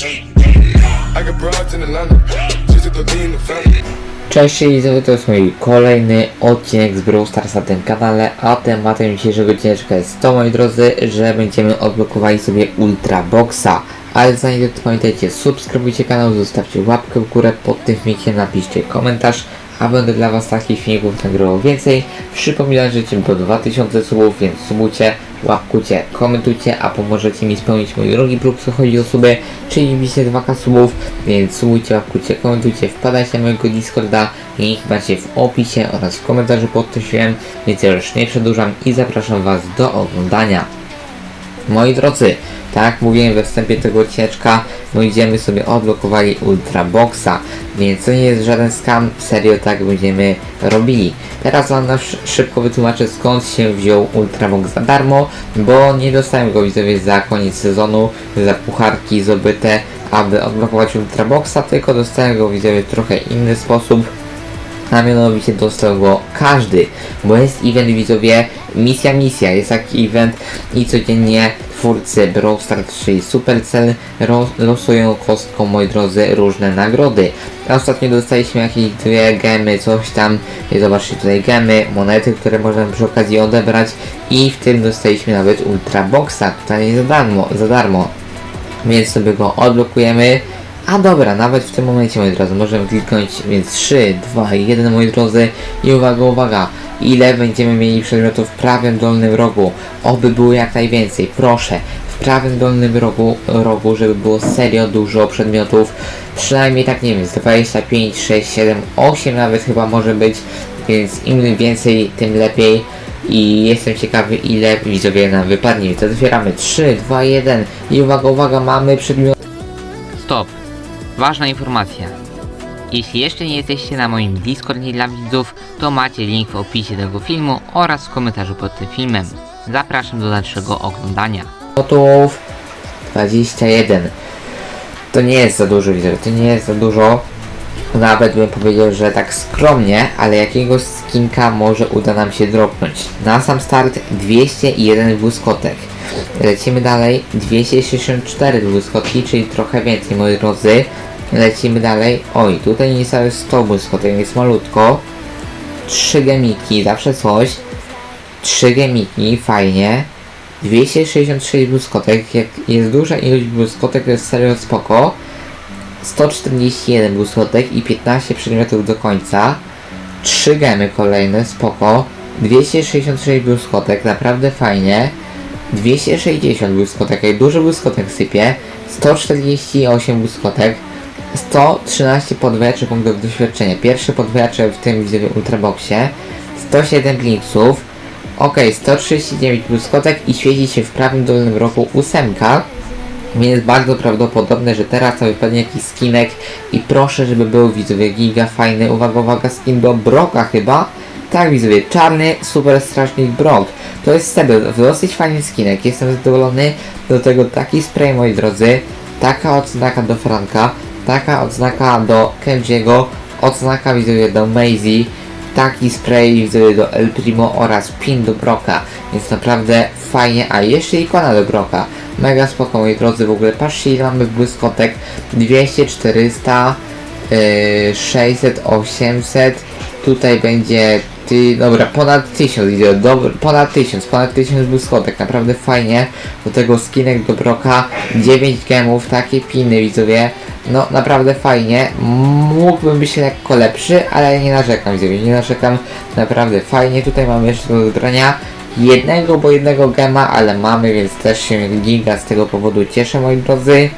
I in Atlanta, just to. Cześć jest mój kolejny odcinek z Brawl Stars na tym kanale, a tematem dzisiejszego odcineczka jest to, moi drodzy, że będziemy odblokowali sobie Ultra Boxa. Ale zanim to pamiętajcie, subskrybujcie kanał, zostawcie łapkę w górę pod tym filmikiem, napiszcie komentarz, a będę dla was takich filmików nagrywał więcej. Przypominam, że lecimy do 2000 subów, więc subujcie, łapkujcie, komentujcie, a pomożecie mi spełnić mój drugi próg, co chodzi o suby, czyli bicie 2k subów, więc subujcie, łapkujcie, komentujcie, wpadajcie na mojego Discorda, link macie w opisie oraz w komentarzu pod tym filmem, więc ja już nie przedłużam i zapraszam was do oglądania. Moi drodzy, tak mówiłem we wstępie tego odcineczka, będziemy sobie odblokowali Ultra Boxa, więc to nie jest żaden scam, serio tak będziemy robili. Teraz wam szybko wytłumaczę skąd się wziął Ultra Box za darmo, bo nie dostałem go widzowie za koniec sezonu, za pucharki zdobyte, aby odblokować Ultra Boxa, tylko dostałem go widzowie w trochę inny sposób, a mianowicie dostał go każdy, bo jest event widzowie, misja misja, jest taki event i codziennie twórcy Brawl Stars, czyli Supercell losują kostką, moi drodzy, różne nagrody. A Ostatnio dostaliśmy jakieś dwie gemy, coś tam, zobaczcie tutaj gemy, monety, które możemy przy okazji odebrać i w tym dostaliśmy nawet Ultra Boxa, tutaj za darmo, za darmo więc sobie go odblokujemy. A dobra, nawet w tym momencie, moi drodzy, możemy kliknąć, więc 3, 2, 1, moi drodzy. I uwaga, uwaga, ile będziemy mieli przedmiotów w prawym dolnym rogu. Oby było jak najwięcej, proszę. W prawym dolnym rogu, rogu, żeby było serio dużo przedmiotów. Przynajmniej tak, nie wiem, z 25, 6, 7, 8 nawet chyba może być. Więc im więcej, tym lepiej. I jestem ciekawy ile widzowie nam wypadnie. To otwieramy 3, 2, 1 i uwaga, uwaga, mamy przedmiot. Stop. Ważna informacja. Jeśli jeszcze nie jesteście na moim Discordzie dla widzów, to macie link w opisie tego filmu oraz w komentarzu pod tym filmem. Zapraszam do dalszego oglądania. Gotów 21. To nie jest za dużo, widzowie, to nie jest za dużo. Nawet bym powiedział, że tak skromnie, ale jakiegoś skinka może uda nam się dropnąć. Na sam start 201 błyskotek. Lecimy dalej, 264 błyskotki, czyli trochę więcej, moi drodzy. Lecimy dalej. Oj, tutaj niecałe 100 błyskotek, jest malutko. 3 gemiki, zawsze coś. 3 gemiki, fajnie. 266 błyskotek, jak jest duża ilość błyskotek, to jest serio spoko. 141 błyskotek i 15 przedmiotów do końca. 3 gemy kolejne, spoko. 266 błyskotek, naprawdę fajnie. 260 błyskotek, dużo błyskotek sypie. 148 błyskotek. 113 podwojaczy punktów doświadczenia. Pierwsze podwojacze w tym widzowie Ultraboxie. 107 blinksów. Ok, 139 błyskotek i świeci się w prawym dolnym rogu ósemka. Więc bardzo prawdopodobne, że teraz nam wypadnie jakiś skinek i proszę, żeby był widzowie giga fajny. Uwaga, uwaga, skin do Broka chyba. Tak widzowie, czarny super strażnik Brok. To jest sobie dosyć fajny skinek, jestem zadowolony. Do tego taki spray moi drodzy, taka odznaka do Franka, taka odznaka do Kenjiego, odznaka widzowie do Maisie, taki spray widzowie do El Primo oraz pin do Broka, więc naprawdę fajnie, a jeszcze ikona do Broka, mega spoko moi drodzy, w ogóle patrzcie ile mamy błyskotek, 200, 400, yy, 600, 800, tutaj będzie ty, dobra, ponad 1000 idzie, dobra, ponad 1000, ponad 1000 błyskotek, naprawdę fajnie, do tego skinek do Broka, 9 gemów, takie piny widzowie, no naprawdę fajnie, mógłbym być lekko lepszy, ale nie narzekam widzowie, nie narzekam, naprawdę fajnie, tutaj mamy jeszcze do wybrania jednego, bo jednego gema, ale mamy, więc też się giga z tego powodu cieszę moi drodzy,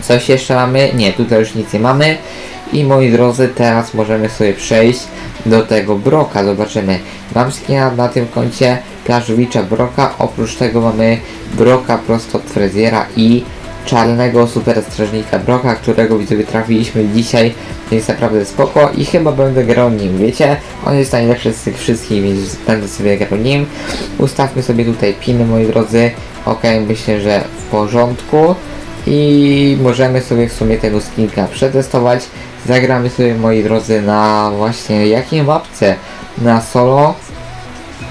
Coś jeszcze mamy? Nie, tutaj już nic nie mamy. I moi drodzy, teraz możemy sobie przejść do tego Broka. Zobaczymy. Mam skina na tym koncie Plażowicza Broka. Oprócz tego mamy Broka prosto od i czarnego super strażnika Broka, którego widzowie trafiliśmy dzisiaj. Jest naprawdę spoko i chyba będę grał nim, wiecie? On jest najlepszy z tych wszystkich, więc będę sobie grał nim. Ustawmy sobie tutaj piny, moi drodzy. Ok, myślę, że w porządku i możemy sobie w sumie tego skinka przetestować. Zagramy sobie moi drodzy na właśnie jakiej mapce? Na solo?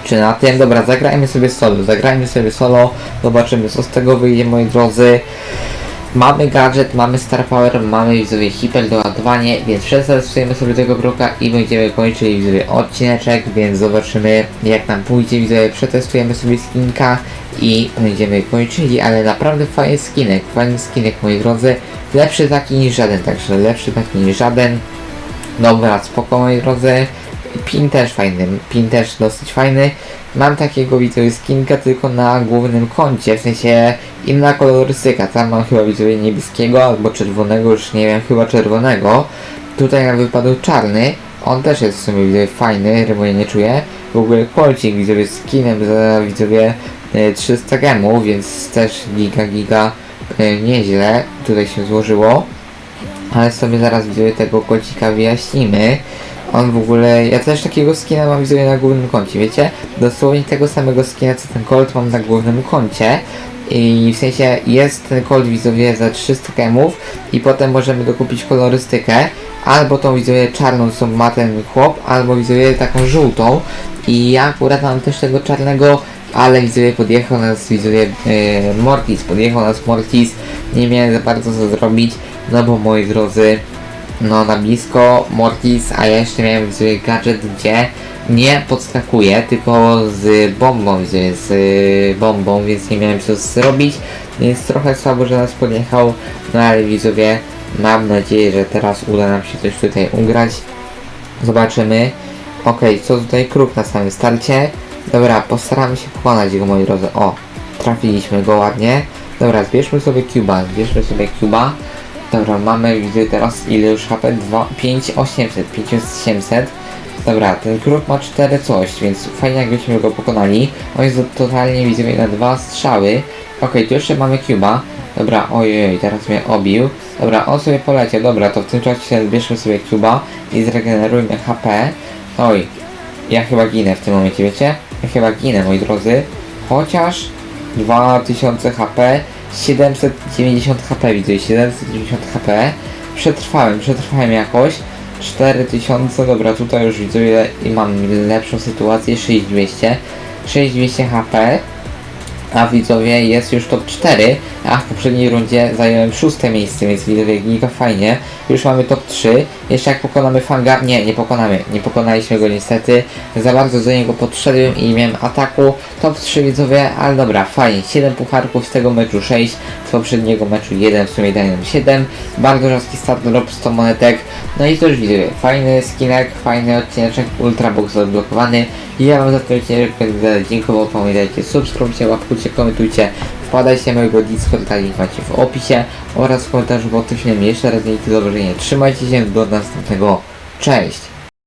Czy na tym? Dobra, zagrajmy sobie solo, zagrajmy sobie solo, zobaczymy co z tego wyjdzie moi drodzy. Mamy gadżet, mamy Star Power, mamy widzowie hiperdoładowanie, więc przetestujemy sobie tego broka i będziemy kończyli widzowie odcineczek, więc zobaczymy jak nam pójdzie widzowie, przetestujemy sobie skinka i będziemy kończyli, ale naprawdę fajny skinek, fajny skinek moi drodzy, lepszy taki niż żaden, także lepszy taki niż żaden, dobra, spoko moi drodzy, pin też fajny, pin też dosyć fajny, mam takiego widzowie skinka tylko na głównym koncie, w sensie inna kolorystyka, tam mam chyba widzowie niebieskiego albo czerwonego, już nie wiem, chyba czerwonego, tutaj nam wypadł czarny, on też jest w sumie widzowie fajny, rymu nie czuję, w ogóle kolcik widzowie skinem za widzowie e, 300 gemów, więc też giga giga e, nieźle tutaj się złożyło, ale sobie zaraz widzowie tego kolcika wyjaśnimy. On w ogóle, ja też takiego skina mam widzowie na głównym koncie, wiecie? Dosłownie tego samego skina co ten Colt mam na głównym koncie. I w sensie jest ten Colt widzowie za 300 gemów i potem możemy dokupić kolorystykę. Albo tą widzowie czarną co ma ten chłop, albo widzowie taką żółtą. I ja akurat mam też tego czarnego, ale widzowie podjechał nas widzowie e, Mortis, podjechał nas Mortis. Nie miałem za bardzo co zrobić, no bo moi drodzy, no na blisko Mortis, a ja jeszcze miałem widzowie gadżet, gdzie nie podskakuje, tylko z bombą, z y, bombą, więc nie miałem co zrobić, więc trochę słabo, że nas podjechał, no ale widzowie, mam nadzieję, że teraz uda nam się coś tutaj ugrać. Zobaczymy. Okej, co tutaj kruk na samym starcie? Dobra, postaramy się pokonać go, moi drodzy. O, trafiliśmy go ładnie. Dobra, zbierzmy sobie Cuba, zbierzmy sobie Cuba. Dobra, mamy widzę teraz ile już HP? 2, 5800, 5800. Dobra, ten kruk ma 4 coś, więc fajnie jakbyśmy go pokonali. On jest totalnie widzowie na dwa strzały. Okej, tu jeszcze mamy Cuba. Dobra, ojej, teraz mnie obił. Dobra, on sobie poleciał. Dobra, to w tym czasie zbierzmy sobie Cuba i zregenerujmy HP. Oj, ja chyba ginę w tym momencie, wiecie? Ja chyba ginę, moi drodzy. Chociaż 2000 HP, 790 HP widzę, 790 HP. Przetrwałem, przetrwałem jakoś. 4000, dobra, tutaj już widzę i mam lepszą sytuację, 6200. 6200 HP. A widzowie jest już top 4, a w poprzedniej rundzie zająłem szóste miejsce, więc widzowie giga fajnie. Już mamy top 3. Jeszcze jak pokonamy Fanga, nie, nie pokonamy, nie pokonaliśmy go niestety. Za bardzo do niego podszedłem i miałem ataku. Top 3 widzowie, ale dobra, fajnie. 7 pucharków z tego meczu 6, z poprzedniego meczu 1, w sumie daje nam 7. Bardzo rzadki start drop 100 monetek. No i to już widzowie, fajny skinek, fajny odcineczek, ultrabox odblokowany. Ja wam za ten odcinek będę dziękował, pamiętajcie, subskrybujcie, łapkujcie, komentujcie, wpadajcie na mojego Discorda, link macie w opisie oraz w komentarzu pod tym filmem. Jeszcze raz dzięki za zobaczenie, trzymajcie się, do następnego, cześć!